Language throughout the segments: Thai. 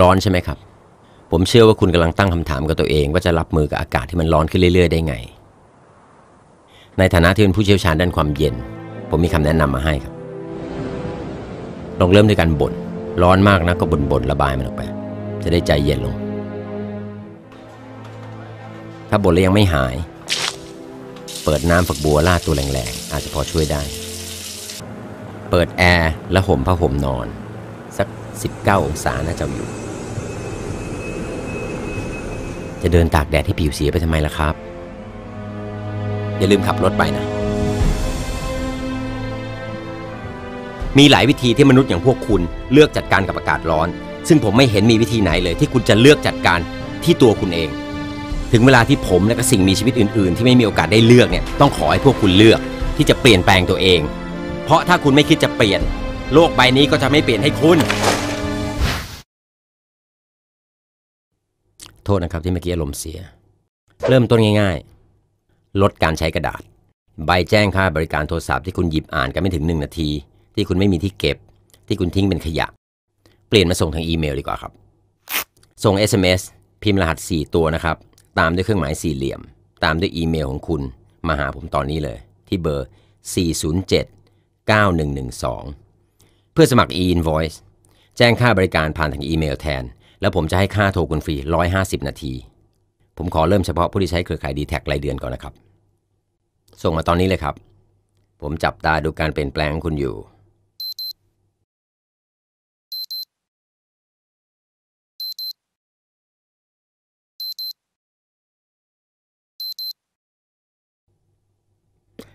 ร้อนใช่ไหมครับ ผมเชื่อว่าคุณกำลังตั้งคำถามกับตัวเอง ว่าจะรับมือกับอากาศที่มันร้อนขึ้นเรื่อยๆ ได้ไง ในฐานะที่เป็นผู้เชี่ยวชาญด้านความเย็น ผมมีคำแนะนำมาให้ครับ ลองเริ่มด้วยการบ่น ร้อนมากนะก็บ่นๆระบายมันออกไป จะได้ใจเย็นลง ถ้าบ่นแล้วยังไม่หาย เปิดน้ำฝักบัวลาดตัวแรงๆ อาจจะพอช่วยได้ เปิดแอร์และห่มผ้าห่มนอน 19 องศาน่าจะอยู่ จะเดินตากแดดให้ผิวเสียไปทำไมล่ะครับ อย่าลืมขับรถไปนะ มีหลายวิธีที่มนุษย์อย่างพวกคุณเลือกจัดการกับอากาศร้อน ซึ่งผมไม่เห็นมีวิธีไหนเลย ที่คุณจะเลือกจัดการที่ตัวคุณเอง ถึงเวลาที่ผมและก็สิ่งมีชีวิตอื่น ๆ ที่ไม่มีโอกาสได้เลือกเนี่ยต้องขอให้พวกคุณเลือกที่จะเปลี่ยนแปลงตัวเอง เพราะถ้าคุณไม่คิดจะเปลี่ยนโลกใบนี้ก็จะไม่เปลี่ยนให้คุณ โทษนะครับที่เมื่อกี้อารมณ์เสีย เริ่มต้นง่าย ๆ ลดการใช้กระดาษ ใบแจ้งค่าบริการโทรศัพท์ที่คุณหยิบอ่านกันไม่ถึง 1 นาที ที่คุณไม่มีที่เก็บ ที่คุณทิ้งเป็นขยะ เปลี่ยนมาส่งทางอีเมลดีกว่าครับ ส่ง SMS พิมพ์รหัส 4 ตัวนะครับ ตามด้วยเครื่องหมายสี่เหลี่ยม ตามด้วยอีเมลของคุณ มาหาผมตอนนี้เลย ที่เบอร์ 407 9112 เพื่อสมัคร e-invoice แจ้งค่าบริการผ่านทางอีเมลแทน แล้วผมจะให้ค่าโทรคุณฟรี 150 นาที ผมขอเริ่มเฉพาะผู้ที่ใช้เครือข่าย d t แท็รายเดือนก่อนนะครับ ส่งมาตอนนี้เลยครับ ผมจับตาดูการเปลี่ยนแปลงของคุณอยู่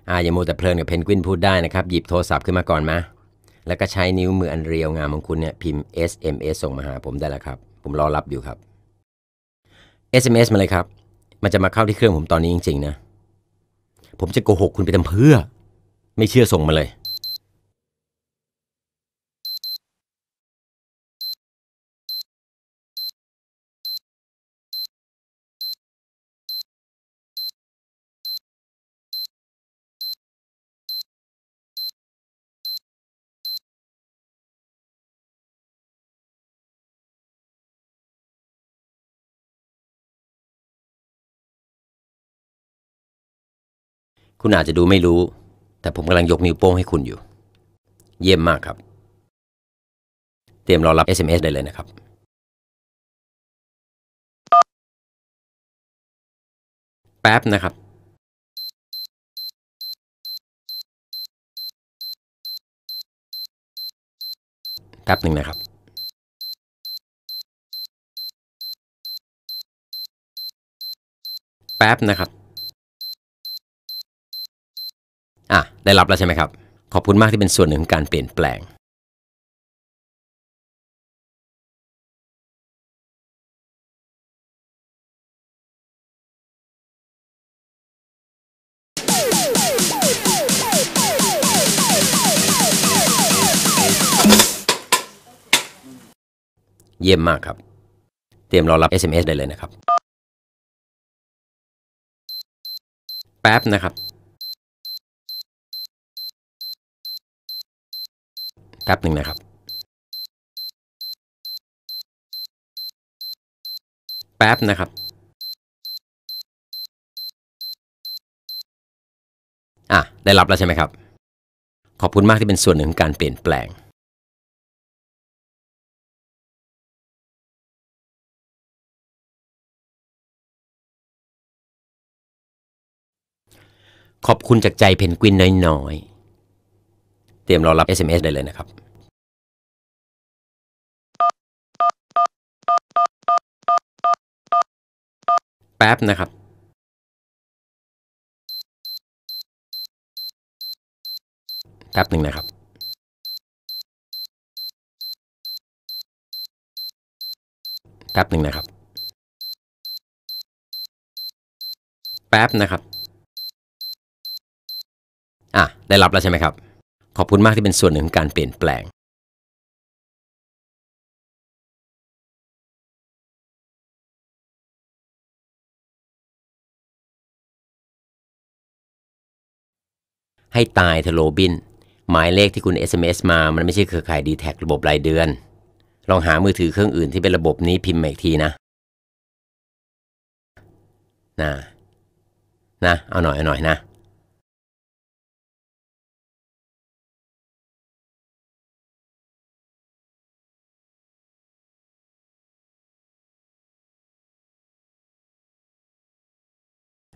อ่าอย่ามัวแต่เพลินกับเพนกวินพูดได้นะครับ หยิบโทรศัพท์ขึ้นมาก่อนมาแล้วก็ใช้นิ้วมืออันเรียวงามของคุณเนี่ยพิมพ์ SMS ส่งมาหาผมได้แล้วครับ ผมรอรับอยู่ครับ SMS มาเลยครับ มันจะมาเข้าที่เครื่องผมตอนนี้จริงๆนะ ผมจะโกหกคุณไปทำเพื่อ ไม่เชื่อส่งมาเลย คุณอาจจะดูไม่รู้ แต่ผมกำลังยกนิ้วโป้งให้คุณอยู่ เยี่ยมมากครับ เตรียมรอรับ SMS ได้เลยนะครับแป๊บนะครับ แป๊บหนึ่งนะครับ แป๊บนะครับ อะได้รับแล้วใช่ไหมครับ ขอบคุณมากที่เป็นส่วนหนึ่งของการเปลี่ยนแปลงเยี่ยมมากครับ เตรียมรอรับ SMS ได้เลยนะครับ แป๊บนะครับ แป๊บหนึ่งนะครับ แป๊บนะครับ อะ ได้รับแล้วใช่ไหมครับ ขอบคุณมากที่เป็นส่วนหนึ่งของการเปลี่ยนแปลงขอบคุณจากใจเพนกวินน้อยๆ เตรียมรอรับ SMS ได้เลยนะครับแป๊บนะครับ แป๊บหนึ่งนะครับ แป๊บหนึ่งนะครับ แป๊บนะครับ อะ ได้รับแล้วใช่ไหมครับ ขอบคุณมากที่เป็นส่วนหนึ่งของการเปลี่ยนแปลงให้ตายเธอโรบิน หมายเลขที่คุณ SMS มา มันไม่ใช่เครือข่าย d t แทระบบรายเดือน ลองหามือถือเครื่องอื่นที่เป็นระบบนี้พิมพ์มาอีกทีนะ นะ นะ เอาหน่อยเอาหน่อยนะ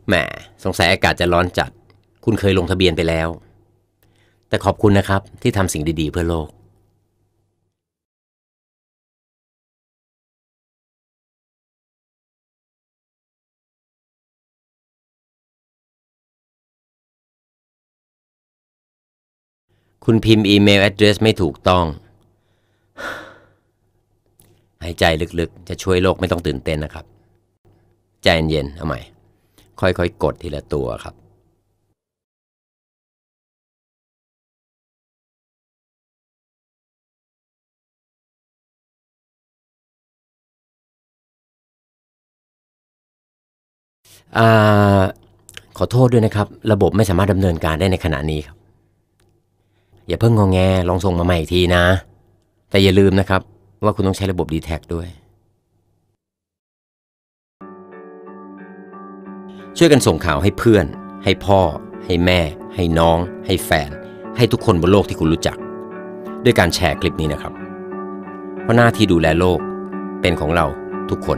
แหมสงสัยอากาศจะร้อนจัด คุณเคยลงทะเบียนไปแล้ว แต่ขอบคุณนะครับที่ทำสิ่งดีๆ เพื่อโลกคุณพิมพ์อีเมล address ไม่ถูกต้อง หายใจลึกๆ จะช่วยโลกไม่ต้องตื่นเต้นนะครับ ใจเย็นๆเอาใหม่ ค่อยๆ กดทีละตัวครับอขอโทษด้วยนะครับ ระบบไม่สามารถดำเนินการได้ในขณะนี้ครับ อย่าเพิ่งงองแงลองส่งมาใหม่อีกทีนะ แต่อย่าลืมนะครับ ว่าคุณต้องใช้ระบบ d t แทด้วย ช่วยกันส่งข่าวให้เพื่อน ให้พ่อ ให้แม่ ให้น้อง ให้แฟน ให้ทุกคนบนโลกที่คุณรู้จัก ด้วยการแชร์คลิปนี้นะครับ เพราะหน้าที่ดูแลโลกเป็นของเราทุกคน